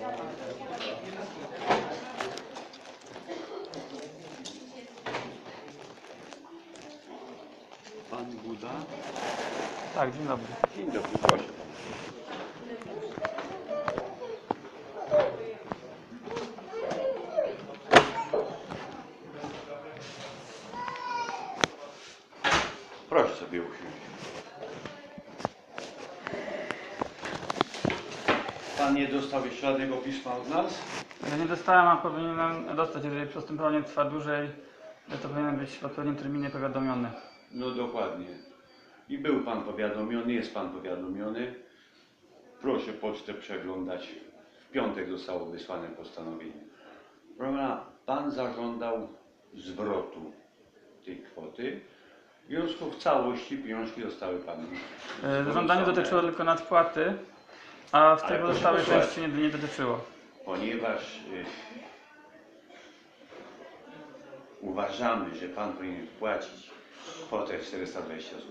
Pan Buda. Tak, dzień dobry. Dzień dobry, proszę. Pan nie dostał jeszcze żadnego pisma od nas? Ja nie dostałem, a powinienem dostać. Jeżeli postępowanie trwa dłużej, to powinien być w odpowiednim terminie powiadomiony. No dokładnie. I był Pan powiadomiony, jest Pan powiadomiony. Proszę pocztę przeglądać. W piątek zostało wysłane postanowienie. Proszę pana, Pan zażądał zwrotu tej kwoty. W związku w całości pieniążki zostały Panu. E, Żądanie dotyczyło tylko nadpłaty, a w tej proszę pozostałej posłuchać. części nie, nie dotyczyło. Ponieważ y, uważamy, że Pan powinien wpłacić kwotę 420 zł.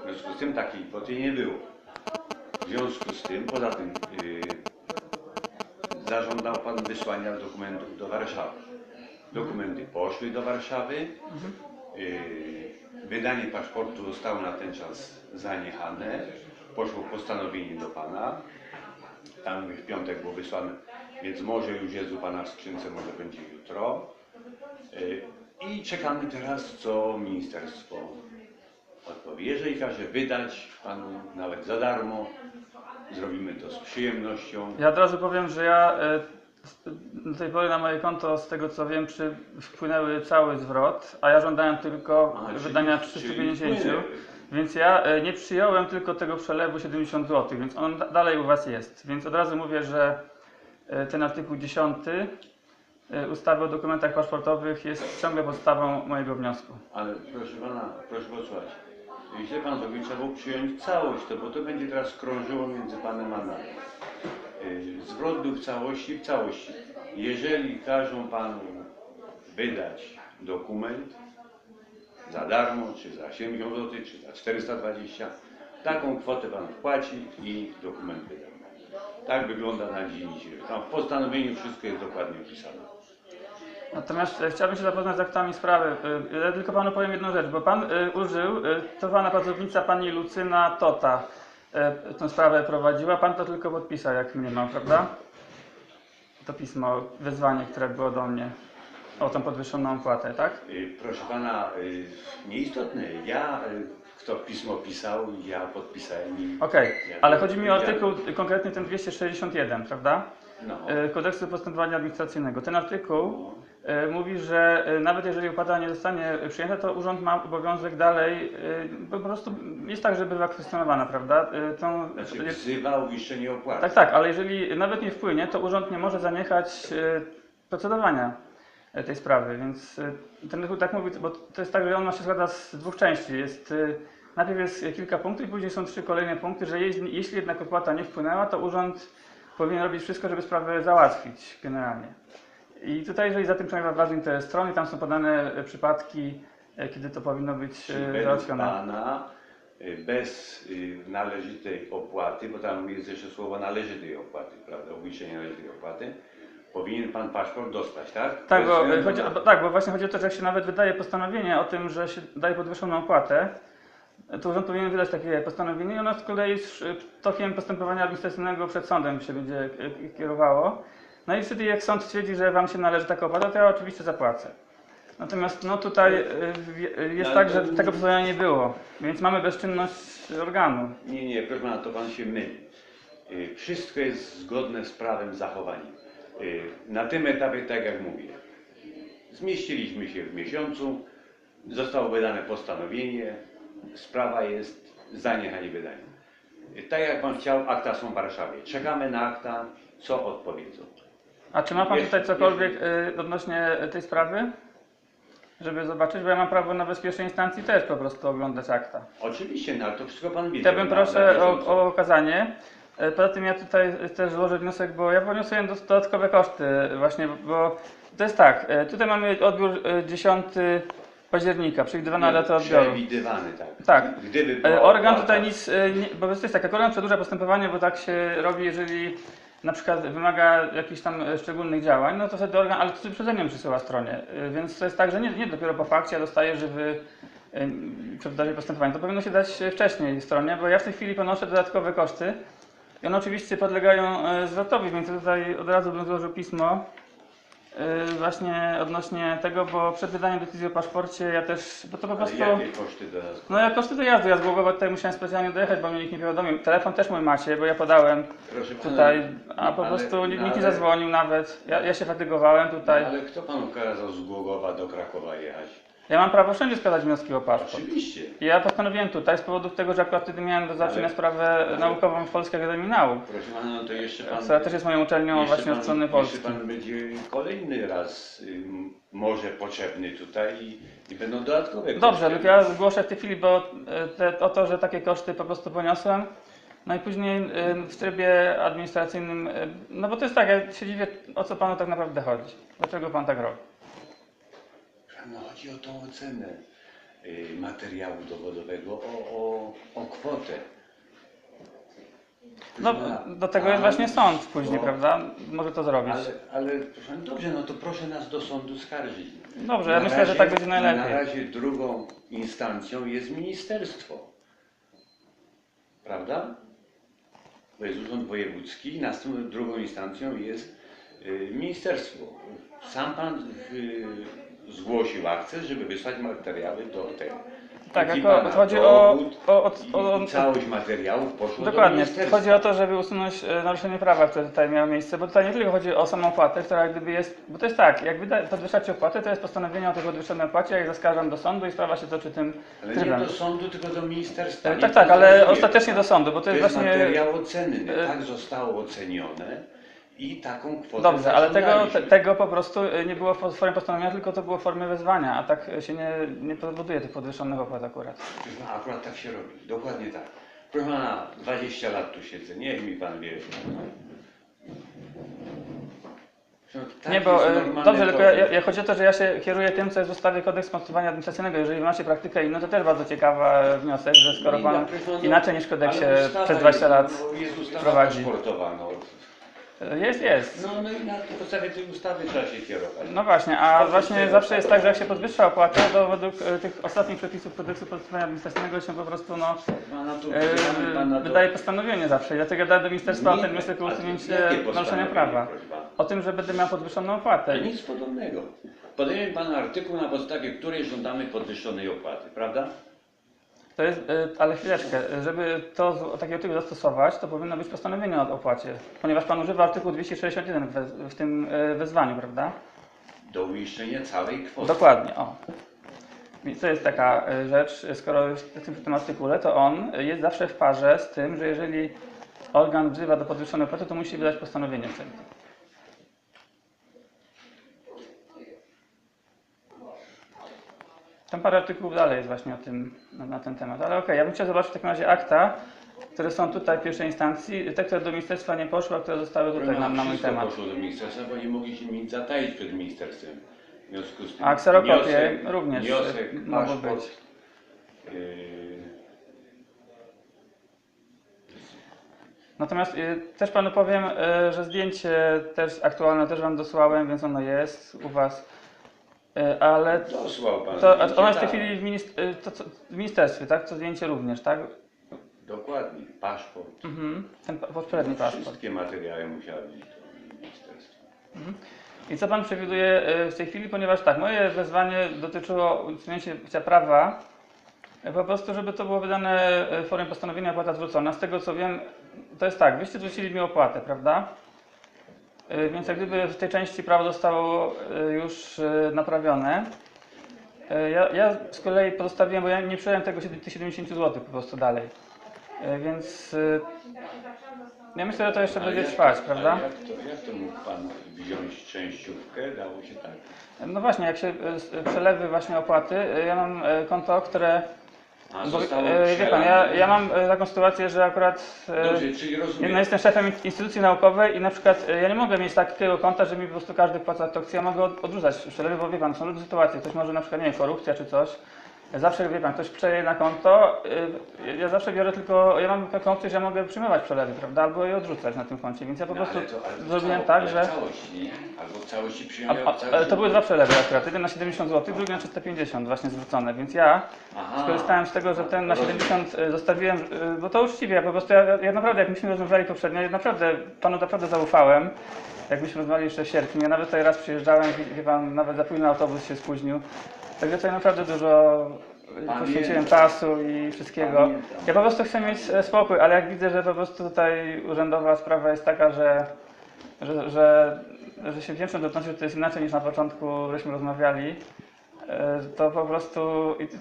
W związku z tym takiej kwoty nie było. W związku z tym, poza tym, y, zażądał Pan wysłania dokumentów do Warszawy. Dokumenty poszły do Warszawy. Y, wydanie paszportu zostało na ten czas zaniechane. Poszło postanowienie do Pana. Tam w piątek było wysłane, więc może już jest u Pana w skrzynce, może będzie jutro. Y, I czekamy teraz, co ministerstwo odpowie. Jeżeli każe wydać Panu nawet za darmo, zrobimy to z przyjemnością. Ja od razu powiem, że ja z- do tej pory na moje konto, z tego co wiem, przy, wpłynęły cały zwrot, a ja żądałem tylko A, czyli- wydania czyli 350. wpłynęły. Więc ja e, nie przyjąłem tylko tego przelewu 70 zł, więc on da- dalej u Was jest. Więc od razu mówię, że e, ten artykuł 10 e, ustawy o dokumentach paszportowych jest ciągle podstawą mojego wniosku. Ale proszę Pana, proszę posłuchać. Źle Pan zrobił, trzeba przyjąć całość, to, bo to będzie teraz krążyło między Panem a nami. Zwrot w całości, w całości. Jeżeli każą Panu wydać dokument za darmo, czy za 70 zł, czy za 420, taką kwotę Pan wpłaci i dokument wyda. Tak wygląda na dzień dzisiejszy. Tam w postanowieniu wszystko jest dokładnie opisane. Natomiast e, chciałbym się zapoznać z aktami sprawy. E, Ja tylko panu powiem jedną rzecz, bo pan e, użył, to pana pracownica pani Lucyna Tota tę sprawę prowadziła, pan to tylko podpisał, jak mnie mam, prawda? To pismo, wezwanie, które było do mnie o tą podwyższoną opłatę, tak? Y, Proszę pana, y, nieistotne. Ja, y, kto pismo pisał, ja podpisałem i. Okej, Ja ale chodzi mi o artykuł, konkretnie ten 261, prawda? No. Kodeksu postępowania administracyjnego. Ten artykuł e, mówi, że nawet jeżeli opłata nie zostanie przyjęta, to urząd ma obowiązek dalej, po prostu jest tak, że bywa kwestionowana, prawda? Tą, Znaczy wzywał uiszczenie opłaty. tak, tak, ale jeżeli nawet nie wpłynie, to urząd nie może zaniechać procedowania tej sprawy, więc e, ten artykuł tak mówi, bo to jest tak, że on się składa z dwóch części. Jest, e, najpierw jest kilka punktów i później są trzy kolejne punkty, że jeśli, jeśli jednak opłata nie wpłynęła, to urząd powinien robić wszystko, żeby sprawę załatwić generalnie. I tutaj, jeżeli za tym przemawia ważny interes strony, tam są podane e, przypadki, e, kiedy to powinno być e, załatwione. pana bez należytej opłaty, bo tam jest jeszcze słowo należytej opłaty, prawda? Uiszczenie należytej opłaty, powinien pan paszport dostać, tak? Tak bo, chodzi, tak, bo właśnie chodzi o to, że jak się nawet wydaje postanowienie o tym, że się daje podwyższoną opłatę, to urząd powinien wydać takie postanowienie i ono z kolei z y, tokiem postępowania administracyjnego przed sądem się będzie y, kierowało. No i wtedy jak sąd stwierdzi, że Wam się należy taka opłata, to ja oczywiście zapłacę. Natomiast no tutaj y, y, jest tak, że tego postanowienia nie było, więc mamy bezczynność organu. Nie, nie, proszę pana, to pan się myli. Y, Wszystko jest zgodne z prawem zachowania. Y, Na tym etapie, tak jak mówię, zmieściliśmy się w miesiącu, zostało wydane postanowienie, sprawa jest zaniechanie wydania. Tak jak pan chciał, akta są w Warszawie. Czekamy na akta, co odpowiedzą. A czy ma Pan tutaj cokolwiek y, odnośnie tej sprawy? Żeby zobaczyć, bo ja mam prawo na bezpiecznej instancji też po prostu oglądać akta. Oczywiście, no ale to wszystko pan wie. Ja bym proszę o, o okazanie. E, Poza tym ja tutaj też złożę wniosek, bo ja poniosłem dodatkowe koszty właśnie, bo to jest tak, e, tutaj mamy odbiór e, 10 października, przewidywana data odbioru. Przewidywany, tak. Tak. Gdyby E, była Organ tutaj nic, e, nie, bo to jest tak, jak organ przedłuża postępowanie, bo tak się robi, jeżeli na przykład wymaga jakichś tam e, szczególnych działań, no to wtedy organ, ale to z wyprzedzeniem przysyła stronie, E, więc to jest tak, że nie, nie dopiero po fakcie, a dostaje, że wy y, przy dalszym postępowaniu. To powinno się dać wcześniej stronie, bo ja w tej chwili ponoszę dodatkowe koszty i one oczywiście podlegają e, zwrotowi, więc tutaj od razu bym złożył pismo e, właśnie odnośnie tego, bo przed wydaniem decyzji o paszporcie ja też, bo to po Ale prostu... jakie koszty dodatkowe? No ja koszty dojazdu, ja z Głogowa tutaj musiałem specjalnie dojechać, bo mnie nikt nie powiadomił. Telefon też mój macie, bo ja podałem Proszę pana, tutaj, a po ale- prostu nikt no nikt nie ale- zadzwonił nawet. Ja, ja się fatygowałem tutaj. Ale kto panu kazał z Głogowa do Krakowa jechać? Ja mam prawo wszędzie składać wnioski o paszport. Oczywiście. Ja postanowiłem tutaj z powodu tego, że akurat wtedy miałem do załatwienia Ale- sprawę ale- naukową w Polskiej Akademii Nauk, Proszę pana, no to jeszcze pan... która też jest moją uczelnią właśnie od strony Polski. Jeszcze pan będzie kolejny raz może potrzebny tutaj i, i będą dodatkowe Dobrze, tylko ja zgłoszę w tej chwili, bo e, te, o to, że takie koszty po prostu poniosłem. No i później e, w trybie administracyjnym, e, no bo to jest tak, ja się dziwię, o co panu tak naprawdę chodzi. Dlaczego pan tak robi? No chodzi o tą ocenę y, materiału dowodowego, o, o, o kwotę. No, do tego jest właśnie sąd później, no, prawda? Może to zrobić. Ale, ale proszę, pana, dobrze, no to proszę nas do sądu skarżyć. Dobrze, ja Na myślę, że razie- tak będzie Na najlepiej. razie drugą instancją jest ministerstwo. Prawda? To jest urząd wojewódzki, następną drugą instancją jest y, ministerstwo. Sam pan y, zgłosił akces, żeby wysłać materiały do tego. Tak, I jako, pana chodzi o, o, o, o, całość materiałów poszło do Dokładnie. ministerstwa. Chodzi o to, żeby usunąć e, naruszenie prawa, które tutaj miało miejsce, bo tutaj nie tylko chodzi o samą opłatę, która gdyby jest, bo to jest tak, jak podwyższacie opłatę, to jest postanowienie o tej podwyższonej opłacie, jak zaskarżam do sądu i sprawa się toczy tym Ale nie trybem. do sądu, tylko do ministerstwa. E, Nie Tak, tak, ale ostatecznie do sądu, bo to To jest jest właśnie... materiał ocenny. e, Tak zostało ocenione i taką kwotę Dobrze, ale tego, te, tego po prostu e, nie było w formie postanowienia, tylko to było w formie wezwania, a tak e, się nie, nie powoduje tych podwyższonych opłat akurat. Pana, Akurat tak się robi, dokładnie tak. Proszę pana, 20 lat tu siedzę, niech mi pan. Proszę, tak nie, bo normalny dobrze, tylko ja, ja, chodzi o to, że ja się kieruję tym, co jest w ustawie kodeks postępowania administracyjnego. Jeżeli macie praktykę inną, to też bardzo ciekawa e, wniosek, że skoro No pan no, inaczej niż kodeksie przez 20 jest, lat no, jest prowadzi. paszportowa, no. Jest, jest. No, no i na podstawie tej ustawy trzeba się kierować. No właśnie, a właśnie zawsze jest tak, że jak się podwyższa opłatę, to według e, tych ostatnich przepisów kodeksu postępowania administracyjnego się po prostu no, e, wydaje postanowienie zawsze. I Dlatego daję do ministerstwa Nie, ten wniosek o ale usunięcie jakie naruszenia prawa. proszę pana? O tym, że będę miał podwyższoną opłatę. Nic podobnego. Podejmie Pan artykuł, na podstawie której żądamy podwyższonej opłaty, prawda? To jest, e, ale chwileczkę, e, żeby to takiego typu zastosować, to powinno być postanowienie o opłacie. Ponieważ Pan używa artykułu 261 w, w tym e, wezwaniu, prawda? Do uiszczenia całej kwoty. Dokładnie, o. Więc to jest taka rzecz, skoro już w tym, w tym artykule, to on jest zawsze w parze z tym, że jeżeli organ wzywa do podwyższonej opłaty, to musi wydać postanowienie wtedy. Tam parę artykułów dalej jest właśnie o tym, na, ten temat. Ale okej, ja bym chciał zobaczyć w takim razie akta, które są tutaj w pierwszej instancji, te, które do ministerstwa nie poszły, a które zostały tutaj na, na mój temat. poszło do ministerstwa, bo nie mogli się nic zataić przed ministerstwem. W związku z tym A kserokopie również, wniosek, mogą być. Yy, Natomiast y, też panu powiem, y, że zdjęcie też aktualne też wam dosłałem, więc ono jest u was. Y, ale dosłał Pan. to, zdjęcie, ono jest w tej tak. chwili w, minist- y, to, co, w ministerstwie, tak? To zdjęcie również, tak? Dokładnie, paszport. Mhm. Ten pa- poprzedni paszport. Wszystkie materiały musiały być do ministerstwa. I co pan przewiduje y, w tej chwili, ponieważ tak, moje wezwanie dotyczyło usunięcia prawa, y, po prostu, żeby to było wydane y, w formie postanowienia opłata zwrócona. Z tego co wiem, to jest tak, wyście zwrócili mi opłatę, prawda? Y, Więc jak gdyby w tej części prawo zostało y, już y, naprawione. Ja, ja z kolei pozostawiłem, bo ja nie przyjąłem tego siedem- tych 70 zł po prostu dalej. Więc ja myślę, że to jeszcze Ale będzie jak trwać, prawda? Jak to, jak to mógł Pan wziąć częściówkę? Dało się tak. No właśnie, jak się przelewy właśnie opłaty, ja mam konto, które. A Bo, y, wie pan, ja, ja mam y, taką sytuację, że akurat. y, Dobrze, czyli rozumiem. No jestem szefem in- instytucji naukowej i na przykład y, ja nie mogę mieć takiego konta, że mi po prostu każdy wpłaca to, ja mogę od- odrzucać przelewy, bo wie pan, są różne sytuacje. Ktoś może na przykład, nie wiem, korupcja czy coś. Zawsze, wie pan, ktoś przeleje na konto, y, ja zawsze biorę tylko, ja mam taką opcję, że ja mogę przyjmować przelewy, prawda, albo je odrzucać na tym koncie, więc ja po No, prostu ale to, ale to zrobiłem cało- tak, ale że... W całości, nie? Albo w całości A, przyjąłem. a, ale to były dwa przelewy akurat, jeden na 70 zł, drugi na 350 właśnie zwrócone, więc ja Aha. skorzystałem z tego, że ten na Rozumiem. 70 y, zostawiłem, y, bo to uczciwie, ja po prostu, ja, ja naprawdę, jak myśmy rozmawiali poprzednio, ja naprawdę, panu naprawdę zaufałem, jak myśmy rozmawiali jeszcze w sierpniu, ja nawet tutaj raz przyjeżdżałem, wie, wie pan, nawet za późno autobus się spóźnił, także tutaj naprawdę dużo. Poświęciłem czasu i wszystkiego. Pamiętam. Ja po prostu chcę mieć e, spokój, ale jak widzę, że po prostu tutaj urzędowa sprawa jest taka, że, że, że, że się większą dotyczy, to jest inaczej niż na początku żeśmy rozmawiali, e, to po prostu...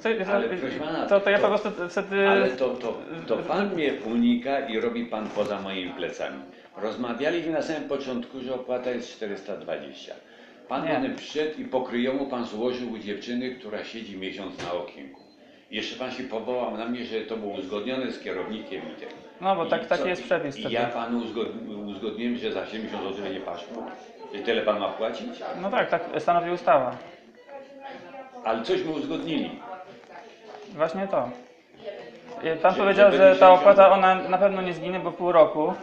To, to, Ale pana, to, to ja to- po prostu wtedy... Ale to, to, to pan mnie unika i robi pan poza moimi plecami. Rozmawialiśmy na samym początku, że opłata jest 420. Pan Nie. przyszedł i pokryjomu pan złożył u dziewczyny, która siedzi miesiąc na okienku. Jeszcze pan się powołał na mnie, że to było uzgodnione z kierownikiem i tego. No bo I tak, taki co? jest przepis I wtedy. ja panu uzgod- uzgodniłem, że za 70 zł będzie paszport. I tyle pan ma płacić? No tak, tak stanowi ustawa. Ale coś my uzgodnili. Właśnie to. Pan Że- powiedział, że że będzie ta opłata ona na pewno nie zginie, bo pół roku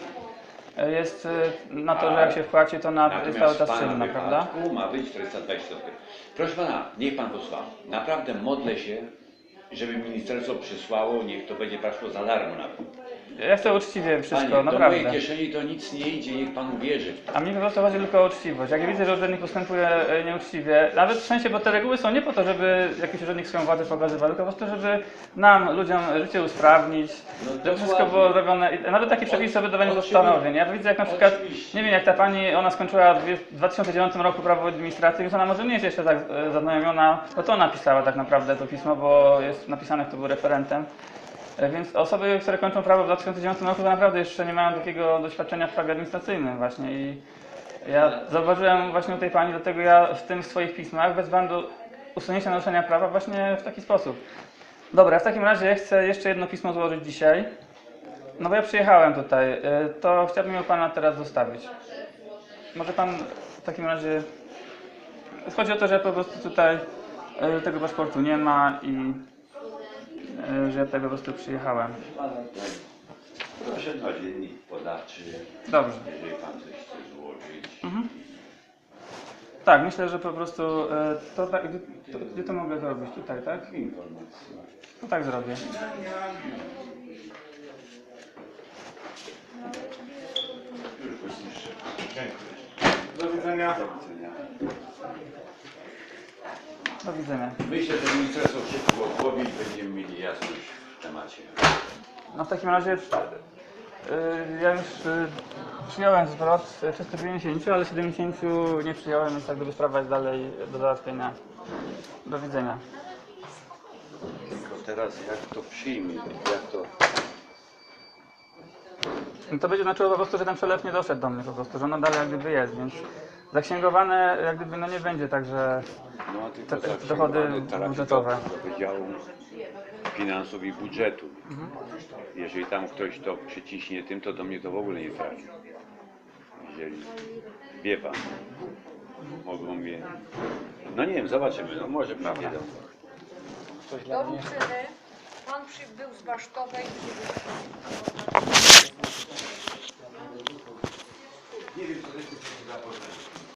e, jest e, na to, że jak się wpłaci, to na, jest cały Natomiast czas w pana czynna, prawda? wypadku ma być 420 zł. Proszę pana, niech pan posłucha. Naprawdę modlę się, żeby ministerstwo przysłało, niech to będzie paszło za darmo nawet. Ja chcę uczciwie wszystko, Panie, do naprawdę. mojej kieszeni to nic nie idzie, niech pan uwierzy. w to. A mi po prostu chodzi tylko o uczciwość. Jak ja widzę, że urzędnik postępuje e, nieuczciwie, nawet w sensie, bo te reguły są nie po to, żeby jakiś urzędnik swoją władzę pokazywał, tylko po prostu, żeby nam, ludziom życie usprawnić, No żeby wszystko było zrobione. I nawet taki przepis o wydawaniu postanowień. Ja widzę, jak na przykład, Oczywiście. nie wiem, jak ta pani, ona skończyła w dwie- w 2009 roku prawo administracji, więc ona może nie jest jeszcze tak e, zaznajomiona, bo to ona pisała tak naprawdę to pismo, bo jest napisane, kto był referentem. E, Więc osoby, które kończą prawo w 2009 roku, to naprawdę jeszcze nie mają takiego doświadczenia w prawie administracyjnym właśnie i ja zauważyłem właśnie u tej pani, dlatego ja w tym swoich pismach wezwałem do usunięcia naruszenia prawa właśnie w taki sposób. Dobra, w takim razie chcę jeszcze jedno pismo złożyć dzisiaj. No bo ja przyjechałem tutaj, y, to chciałbym ją pana teraz zostawić. Może pan w takim razie... Chodzi o to, że po prostu tutaj y, tego paszportu nie ma i że ja tutaj po prostu przyjechałem. Proszę na dziennik podawczy, Dobrze. jeżeli pan coś chce złożyć. Mhm. Tak, myślę, że po prostu y, to, tak, gdzie, to, gdzie to mogę zrobić? Tutaj, tak? Informacje. To tak zrobię. Już go zniszczę. Do widzenia. Do widzenia. Do widzenia. Myślę, że ministerstwo szybko odpowie i będziemy mieli jasność w temacie. No w takim razie y, ja już y, przyjąłem zwrot y, 350, ale 70 nie przyjąłem, więc tak gdyby sprawa jest dalej do załatwienia. Do widzenia. Tylko teraz jak to przyjmie, jak to... No to będzie znaczyło po prostu, że ten przelew nie doszedł do mnie po prostu, że on dalej jak gdyby jest, więc zaksięgowane jak gdyby no nie będzie tak, że No, a tylko Te- dochody budżetowe. Do, Wydziału Finansów i Budżetu. Jeżeli tam ktoś to przyciśnie tym, to do mnie to w ogóle nie trafi. Jeżeli wie pan, mogą mnie... No nie wiem, zobaczymy, no może prawda. Do Lucyny pan przybył z Basztowej. Nie wiem, co